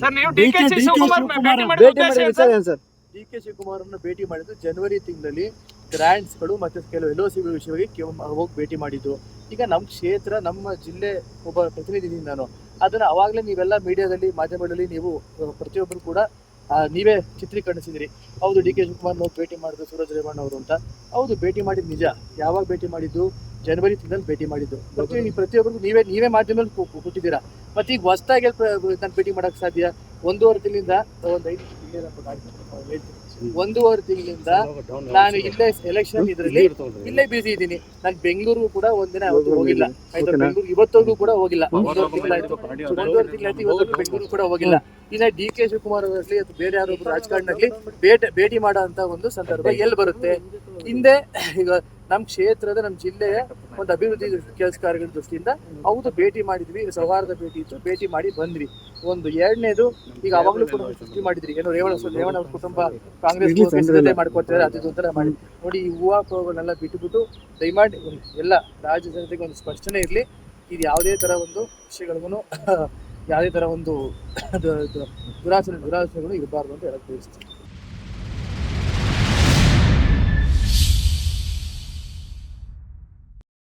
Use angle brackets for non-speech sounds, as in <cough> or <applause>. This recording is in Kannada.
ಸರ್ ನೀವು ಡಿ ಕೆ DK ಶಿವಕುಮಾರ್ ಭೇಟಿ ಮಾಡಿದ ಉದ್ದೇಶ ಏನು sir? Sir D K Shivakumar ಅನ್ನು ಭೇಟಿ ಮಾಡಿದ್ದು ಜನವರಿ ತಿಂಗಳಲ್ಲಿ ಗ್ರಾಂಟ್ಸ್ಗಳು ಮತ್ತೆ ಕೆಲವು ಎಲ್ ಒ ಸಿ ವಿಷಯವಾಗಿ ಹೋಗಿ ಭೇಟಿ ಮಾಡಿದ್ದು. ಈಗ ನಮ್ಮ ಕ್ಷೇತ್ರ ನಮ್ಮ ಜಿಲ್ಲೆ ಒಬ್ಬ ಪ್ರತಿನಿಧಿ ನಾನು. ಅದನ್ನ ಅವಾಗಲೇ ನೀವೆಲ್ಲ ಮೀಡಿಯಾದಲ್ಲಿ ಮಾಧ್ಯಮಗಳಲ್ಲಿ ನೀವು ಪ್ರತಿಯೊಬ್ಬರು ಕೂಡ ಆ, ನೀವೇ ಚಿತ್ರೀಕರಿಸಿದಿರಿ. ಹೌದು ಡಿ ಕೆ ಶಿವಕುಮಾರ್ ಹೋಗಿ ಭೇಟಿ ಮಾಡಿದ್ರು ಸೂರಜ್ ರೇವಣ್ಣ ಅವರು ಅಂತ. ಹೌದು ಭೇಟಿ ಮಾಡಿದ್ ನಿಜ. ಯಾವಾಗ ಭೇಟಿ ಮಾಡಿದ್ದು? ಜನವರಿ ತಿಂಗಳಲ್ಲಿ ಭೇಟಿ ಮಾಡಿದ್ದು. ಪ್ರತಿ ಪ್ರತಿಯೊಬ್ಬರಿಗೂ ನೀವೇ ನೀವೇ ಮಾಧ್ಯಮದಲ್ಲಿ ಕೂ- ಕೂ- ಕೂತಿದ್ದೀರಾ? ಮತ್ತೆ ಈಗ ಹೊಸದಾಗಿ ನಾನು ಭೇಟಿ ಮಾಡಕ್ ಸಾಧ್ಯ? ಒಂದೂವರೆ ತಿಂಗಳಿಂದ ಒಂದು ಐದು. ಒಂದೂವರೆ ತಿಂಗಳಿಂದ ನಾನು ಇಲ್ಲೇ ಎಲೆಕ್ಷನ್ ಇದರಲ್ಲಿ ಇಲ್ಲೇ ಬ್ಯುಸಿ ಇದ್ದೀನಿ. ನಾನು ಬೆಂಗಳೂರು ಕೂಡ ಒಂದಿನ ಯಾವತ್ತೂ ಹೋಗಿಲ್ಲ. ಆಯ್ತಾ? ಬೆಂಗಳೂರು ಇವತ್ತವರೆಗೂ ಕೂಡ ಹೋಗಿಲ್ಲ. ಒಂದೂವರೆ ತಿಂಗಳಾಯ್ತು ಒಂದೂವರೆ ತಿಂಗಳಾಯ್ತು ಇವತ್ತು ಬೆಂಗಳೂರು ಕೂಡ ಹೋಗಿಲ್ಲ. ಇನ್ನ ಡಿ ಕೆ ಶಿವಕುಮಾರ್ ಅವರಲ್ಲಿ ಅಥವಾ ಬೇರೆ ಯಾರೊಬ್ಬರು ರಾಜಕಾರಣಿ ಭೇಟಿ ಭೇಟಿ ಮಾಡೋ ಅಂತ ಒಂದು ಸಂದರ್ಭ ಎಲ್ಲಿ ಬರುತ್ತೆ? ಹಿಂದೆ ಈಗ ನಮ್ಮ ಕ್ಷೇತ್ರದ ನಮ್ಮ ಜಿಲ್ಲೆಯ ಒಂದು ಅಭಿವೃದ್ಧಿ ಕೆಲಸ ಕಾರ್ಯಗಳ ದೃಷ್ಟಿಯಿಂದ ಹೌದು ಭೇಟಿ ಮಾಡಿದ್ವಿ ಸೌಹಾರ್ದ ಭೇಟಿ ಇತ್ತು ಭೇಟಿ ಮಾಡಿ ಬಂದ್ವಿ. ಒಂದು ಎರಡನೇದು ಈಗ ಅವಾಗಲೂ ಕೂಡ ಸೃಷ್ಟಿ ಮಾಡಿದ್ರಿ. ಏನೋ ರೇವಣ ರೇವಣ ಅವ್ರ ಕುಟುಂಬ ಕಾಂಗ್ರೆಸ್. ಮಾಡ್ಕೊತಾರೆ ಅದು ಒಂಥರ ಮಾಡಿ ನೋಡಿ ಈ ಹೂವಾಪಗಳನ್ನೆಲ್ಲ ಬಿಟ್ಟುಬಿಟ್ಟು ದಯಮಾಡಿ ಎಲ್ಲ ರಾಜ್ಯ ಜನತೆಗೆ ಒಂದು ಸ್ಪಷ್ಟನೆ ಇರಲಿ. ಇದು ಯಾವುದೇ ತರ ಒಂದು ವಿಷಯಗಳಿಗೂ ಯಾವುದೇ ತರ ಒಂದು <coughs> ದುರಾಚರಣೆ ದುರಾಚರಣೆಗಳು ಇರಬಾರ್ದು ಅಂತ ಹೇಳಕ್ ಬಯಸ್ತೀನಿ.